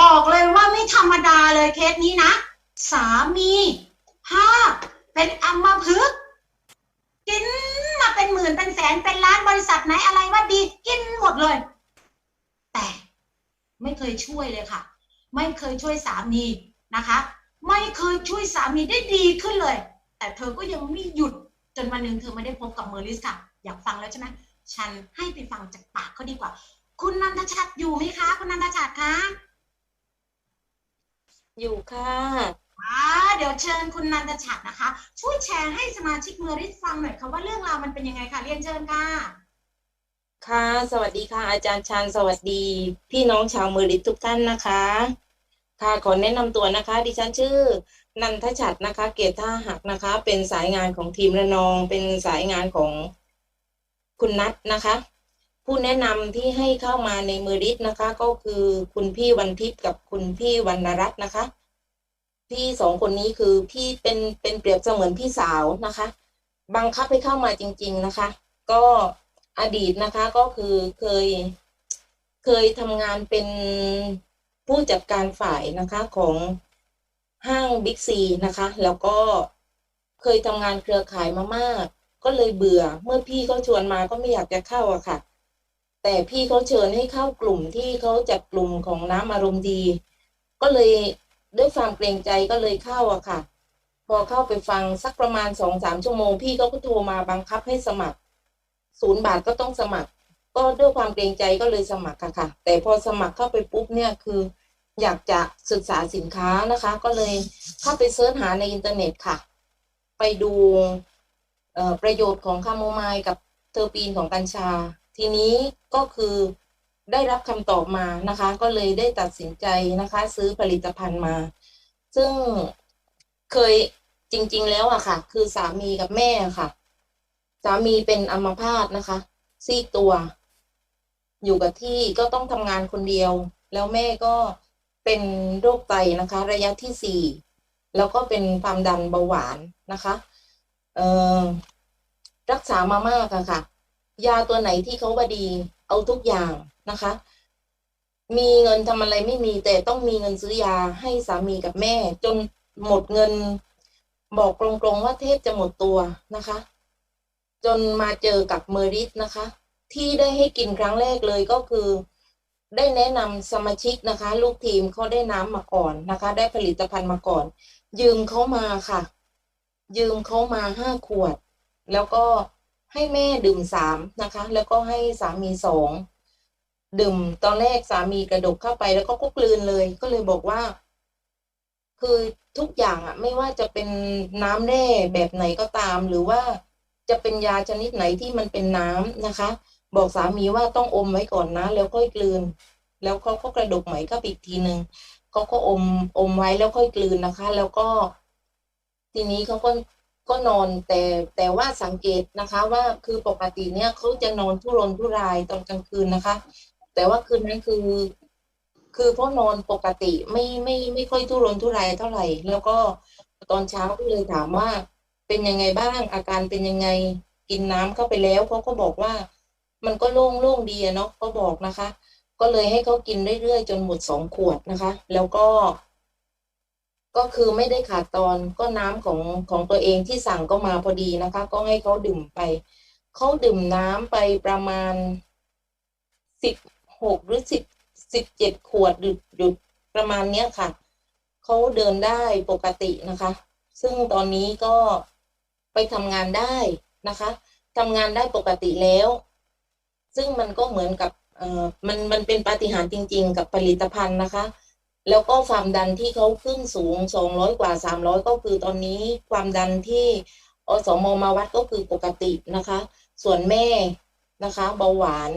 บอกเลยว่าไม่ธรรมดาเลยเคสนี้นะ สามีห้าเป็นอัมพฤกษ์กินมาเป็นหมื่นเป็นแสนเป็นล้านบริษัทไหนอะไรว่าดีกินหมดเลย แต่ไม่เคยช่วยเลยค่ะ ไม่เคยช่วยสามีนะคะ ไม่เคยช่วยสามีได้ดีขึ้นเลย แต่เธอก็ยังไม่หยุดจนวันหนึ่งเธอไม่ได้พบกับเมอริสค่ะ อยากฟังแล้วใช่ไหมฉันให้ไปฟังจากปากเขาดีกว่า คุณนันทชัดอยู่ไหมคะ คุณนันทชัดคะ อยู่ค่ะอ่าเดี๋ยวเชิญคุณนันทชัดนะคะ ช่วยแชร์ให้สมาชิกเมอริสฟังหน่อยค่ะว่าเรื่องราวมันเป็นยังไงค่ะเรียนเชิญค่ะ ค่ะ สวัสดีค่ะ อาจารย์ชานสวัสดี พี่น้องชาวเมริดทุกท่านนะคะ ค่ะขอแนะนำตัวนะคะ ดิฉันชื่อ นันทชัดนะคะ เกตท่าหักนะคะ เป็นสายงานของทีมระนอง เป็นสายงานของคุณนัทนะคะ ผู้แนะนำที่ให้เข้ามาในเมริดนะคะ ก็คือคุณพี่วันทิพย์กับคุณพี่วรรณรัตน์นะคะ พี่สองคนนี้คือพี่เป็นเป็นเปรียบเสมือนพี่สาวนะคะ บังคับให้เข้ามาจริง ๆนะคะ ก็อดีตนะคะก็คือเคยเคยทำงานเป็นผู้จัดการฝ่ายนะคะของห้างบิ๊กซีนะคะ แล้วก็เคยทำงานเครือข่ายมามาก ก็เลยเบื่อ เมื่อพี่เขาชวนมาก็ไม่อยากจะเข้าอะค่ะ แต่พี่เขาเชิญให้เข้ากลุ่มที่เขาจัดกลุ่มของน้ำอารมณ์ดี ก็เลยด้วยความเกรงใจก็เลยเข้าอะค่ะ พอเข้าไปฟังสักประมาณสองสามชั่วโมง พี่เขาก็โทรมาบังคับให้สมัครศูนย์บาทก็ต้องสมัคร ก็ด้วยความเกรงใจก็เลยสมัครค่ะค่ะ แต่พอสมัครเข้าไปปุ๊บเนี่ยคืออยากจะศึกษาสินค้านะคะ ก็เลยเข้าไปเสิร์ชหาในอินเทอร์เน็ตค่ะ ไปดูประโยชน์ของคาโมไมล์กับเทอร์ปีนของกัญชา ทีนี้ก็คือได้รับคำตอบมานะคะ ก็เลยได้ตัดสินใจนะคะ ซื้อผลิตภัณฑ์มา ซึ่งเคยจริง ๆ แล้วอะค่ะ คือสามีกับแม่ค่ะ สามีเป็นอัมพาตนะคะ ซีกตัว อยู่กับที่ก็ต้องทำงานคนเดียว แล้วแม่ก็เป็นโรคไตนะคะ ระยะที่สี่แล้วก็เป็นความดันเบาหวานนะคะ เอ่อรักษามามากอะค่ะ ยาตัวไหนที่เขาว่าดีเอาทุกอย่างนะคะ มีเงินทำอะไรไม่มีแต่ต้องมีเงินซื้อยาให้สามีกับแม่ จนหมดเงิน บอกตรงๆว่าเทพจะหมดตัวนะคะ จนมาเจอกับเมอริสนะคะ ที่ได้ให้กินครั้งแรกเลยก็คือ ได้แนะนำสมาชิกนะคะ ลูกทีมเขาได้น้ำมาก่อนนะคะ ได้ผลิตภัณฑ์มาก่อน ยืมเขามาค่ะ ยืมเขามาห้าขวด แล้วก็ ให้แม่ดื่มสามนะคะ แล้วก็ให้สามีสองดื่มตอนแรกสามีกระดกเข้าไปแล้วก็ก็กลืนเลย ก็เลยบอกว่า คือทุกอย่างอะไม่ว่าจะเป็นน้ำแร่แบบไหนก็ตาม หรือว่าจะเป็นยาชนิดไหนที่มันเป็นน้ำนะคะ บอกสามีว่าต้องอมไว้ก่อนนะ แล้วค่อยกลืน แล้วเขาก็กระดกไหมเข้าไปอีกทีหนึ่งเขาก็อมอมไว้แล้วค่อยกลืนนะคะ แล้วก็ ทีนี้เขาก็ ก็นอนแต่แต่ว่าสังเกตนะคะว่าคือปกติเนี่ยเขาจะนอนทุรนทุรายตอนกลางคืนนะคะ แต่ว่าคืนนั้นคือ คือพ่อนอนปกติไม่ไม่ไม่ค่อยทุรนทุรายเท่าไหร่ แล้วก็ตอนเช้าก็เลยถามว่า เป็นยังไงบ้างอาการเป็นยังไงกินน้ำเข้าไปแล้วเขาก็บอกว่า มันก็โล่งโล่งดีอะเนาะก็บอกนะคะ ก็เลยให้เขากินเรื่อยๆจนหมดสองขวดนะคะ แล้วก็ ก็คือไม่ได้ขาดตอนก็น้ำของของตัวเองที่สั่งก็มาพอดีนะคะ ก็ให้เขาดื่มไปเขาดื่มน้ำไปประมาณสิบหกหรือสิบสิบเจ็ดขวดหยุดหยุดประมาณเนี้ยค่ะเขาเดินได้ปกตินะคะ ซึ่งตอนนี้ก็ไปทำงานได้นะคะทำงานได้ปกติแล้ว ซึ่งมันก็เหมือนกับเออมันมันเป็นปาฏิหาริย์จริง ๆ กับผลิตภัณฑ์นะคะ แล้วก็ความดันที่เขาขึ้นสูงสองร้อยกว่าสามร้อยก็คือตอนนี้ความดันที่อสมมาวัดก็คือปกตินะคะ ส่วนแม่นะคะเบาหวาน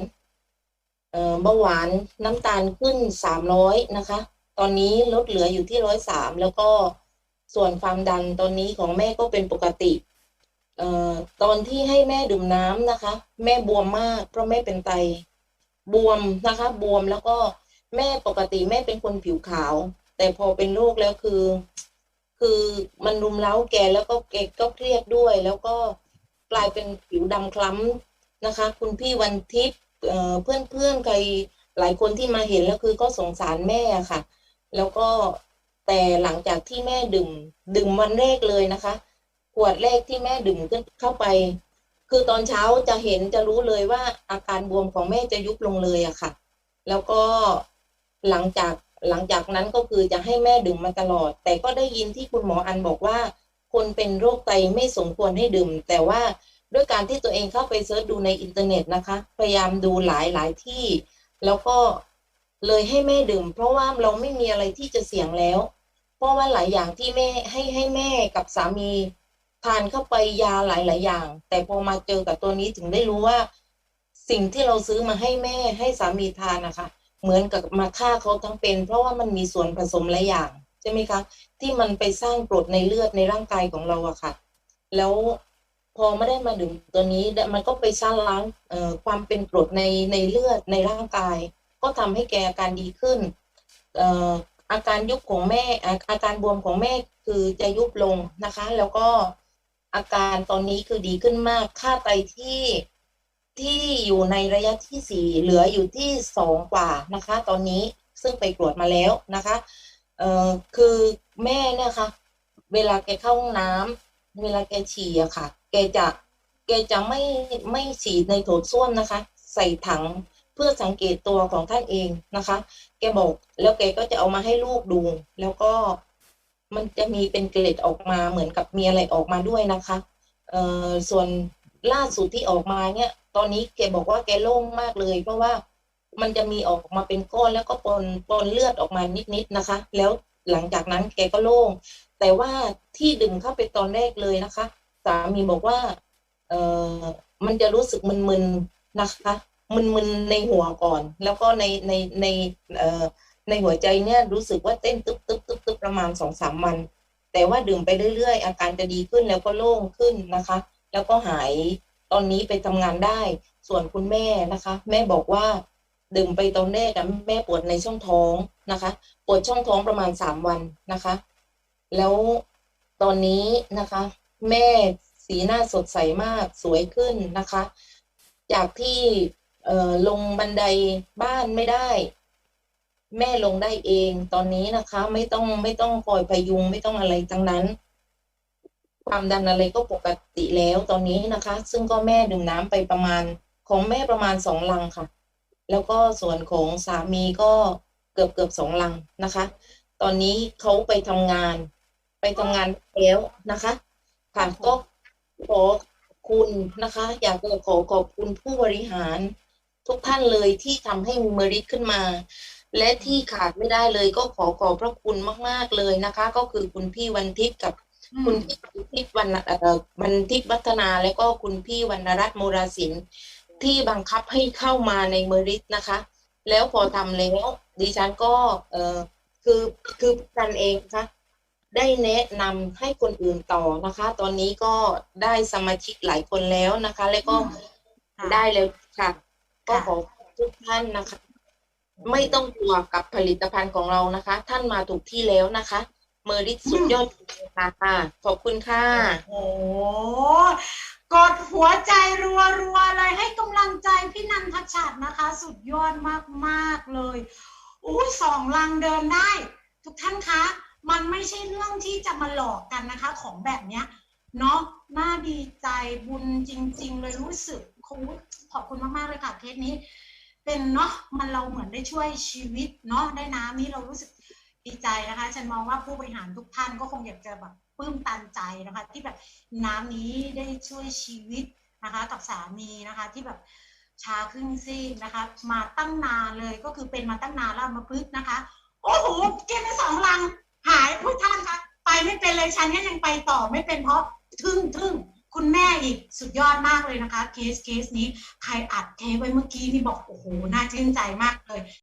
เอ่อเบาหวานน้ำตาลขึ้นสามร้อยนะคะ ตอนนี้ลดเหลืออยู่ที่ร้อยสามแล้วก็ส่วนความดันตอนนี้ของแม่ก็เป็นปกติเอ่อตอนที่ให้แม่ดื่มน้ำนะคะ แม่บวมมากเพราะแม่เป็นไตบวมนะคะ บวมแล้วก็ แม่ปกติแม่เป็นคนผิวขาว แต่พอเป็นโรคแล้วคือ คือมันรุมเร้าแกแล้วก็แกก็เครียดด้วย แล้วก็กลายเป็นผิวดำคล้ำนะคะ คุณพี่วันทิพย์เพื่อนเพื่อนใครหลายคนที่มาเห็นแล้วคือก็สงสารแม่ค่ะ แล้วก็แต่หลังจากที่แม่ดื่มดื่มวันแรกเลยนะคะขวดแรกที่แม่ดื่มเข้าไป คือตอนเช้าจะเห็นจะรู้เลยว่าอาการบวมของแม่จะยุบลงเลยอะค่ะ แล้วก็ หลังจากหลังจากนั้นก็คือจะให้แม่ดื่มมาตลอด แต่ก็ได้ยินที่คุณหมออันบอกว่า คนเป็นโรคไตไม่สมควรให้ดื่ม แต่ว่าด้วยการที่ตัวเองเข้าไปเสิร์ชดูในอินเทอร์เน็ตนะคะ พยายามดูหลายหลายที่ แล้วก็เลยให้แม่ดื่ม เพราะว่าเราไม่มีอะไรที่จะเสี่ยงแล้ว เพราะว่าหลายอย่างที่แม่ให้ให้แม่กับสามีทานเข้าไปยาหลายหลายอย่าง แต่พอมาเจอกับตัวนี้ถึงได้รู้ว่า สิ่งที่เราซื้อมาให้แม่ให้สามีทานนะคะ เหมือนกับมาฆ่าเขาทั้งเป็น เพราะว่ามันมีส่วนผสมหลายอย่างใช่ไหมคะ ที่มันไปสร้างกรดในเลือดในร่างกายของเราอะค่ะ แล้วพอไม่ได้มาดื่มตัวนี้มันก็ไปสร้างล้างความเป็นกรดในในเลือดในร่างกาย ก็ทำให้แกอาการดีขึ้นอาการยุบของแม่อาอาการบวมของแม่คือจะยุบลงนะคะ แล้วก็อาการตอนนี้คือดีขึ้นมาก ค่าไตที่ ที่อยู่ในระยะที่สี่เหลืออยู่ที่สองกว่านะคะ ตอนนี้ซึ่งไปตรวจมาแล้วนะคะเอ่อคือแม่เนี่ยค่ะเวลาแกเข้าห้องน้ำเวลาแกฉี่อะค่ะ แกจะแกจะไม่ไม่ฉี่ในโถส้วมนะคะ ใส่ถังเพื่อสังเกตตัวของท่านเองนะคะ แกบอกแล้วแกก็จะเอามาให้ลูกดู แล้วก็มันจะมีเป็นเกล็ดออกมาเหมือนกับมีอะไรออกมาด้วยนะคะเอ่อส่วน ล่าสุดที่ออกมาเนี่ย ตอนนี้แกบอกว่าแกโล่งมากเลย เพราะว่ามันจะมีออกมาเป็นก้อนแล้วก็ปนปนเลือดออกมานิดๆนะคะ แล้วหลังจากนั้นแกก็โล่ง แต่ว่าที่ดื่มเข้าไปตอนแรกเลยนะคะสามีบอกว่าเออมันจะรู้สึกมึนๆนะคะ มึนๆในหัวก่อน แล้วก็ในในในเอ่อในหัวใจเนี่ยรู้สึกว่าเต้นตึ๊บตึ๊บตึ๊บตึ๊บประมาณสองสามวัน แต่ว่าดื่มไปเรื่อยๆ อาการจะดีขึ้นแล้วก็โล่งขึ้นนะคะ แล้วก็หายตอนนี้ไปทำงานได้ ส่วนคุณแม่นะคะ แม่บอกว่าดื่มไปตอนแรกอะแม่ปวดในช่องท้องนะคะปวดช่องท้องประมาณสามวันนะคะ แล้วตอนนี้นะคะ แม่สีหน้าสดใสมากสวยขึ้นนะคะ จากที่ลงบันไดบ้านไม่ได้ แม่ลงได้เองตอนนี้นะคะ ไม่ต้องไม่ต้องคอยพยุงไม่ต้องอะไรทั้งนั้น ความดันอะไรก็ปกติแล้วตอนนี้นะคะ ซึ่งก็แม่ดื่มน้ำไปประมาณของแม่ประมาณสองลังค่ะ แล้วก็ส่วนของสามีก็เกือบเกือบสองลังนะคะ ตอนนี้เขาไปทำงาน ไปทำงานแล้วนะคะค่ะก็ขอคุณนะคะ อยากจะขอขอบคุณผู้บริหารทุกท่านเลยที่ทำให้มีเมริขึ้นมา และที่ขาดไม่ได้เลยก็ขอขอบพระคุณมาก ๆเลยนะคะ ก็คือคุณพี่วันทิพย์กับ คุณพี่ทิพย์วรรณเอ่อบันทิพย์วัฒนาและก็คุณพี่วรรณรัตน์โมราศิลป์ที่บังคับให้เข้ามาในเมริทนะคะ แล้วพอทำแล้วดิฉันก็เออคือคือกันเองนะคะได้แนะนำให้คนอื่นต่อนะคะ ตอนนี้ก็ได้สมาชิกหลายคนแล้วนะคะ แล้วก็ค่ะได้แล้วค่ะ ก็ค่ะขอทุกท่านนะคะ ไม่ต้องกลัวกับผลิตภัณฑ์ของเรานะคะ ท่านมาถูกที่แล้วนะคะ เมอริสุดยอดจริงๆค่ะ ขอบคุณค่ะ โอ้โหกดหัวใจรัวๆเลยให้กำลังใจพี่นันทชัดนะคะ สุดยอดมากๆเลยอู้สองลังเดินได้ ทุกท่านคะ มันไม่ใช่เรื่องที่จะมาหลอกกันนะคะ ของแบบเนี้ยเนาะน่าดีใจบุญจริง ๆ เลยรู้สึกครูขอบคุณมาก ๆ เลยค่ะเคสนี้ เป็นเนาะมันเราเหมือนได้ช่วยชีวิตเนาะได้น้ำนี้เรารู้สึก ดีใจนะคะ ฉันมองว่าผู้บริหารทุกท่านก็คงอยากจะแบบปลื้มตันใจนะคะ ที่แบบน้ำนี้ได้ช่วยชีวิตนะคะ กับสามีนะคะที่แบบชาครึ่งซีกนะคะ มาตั้งนานเลยก็คือเป็นมาตั้งนานแล้วมาพึกนะคะ โอ้โหกินไปสองลังหายผู้ท่านคะไปไม่เป็นเลยฉันก็ยังไปต่อไม่เป็นเพราะทึ่งทึ่งคุณแม่อีกสุดยอดมากเลยนะคะ เคสเคสนี้ใครอัดเทปไว้เมื่อกี้นี่บอกโอ้โหน่าชื่นใจมากเลย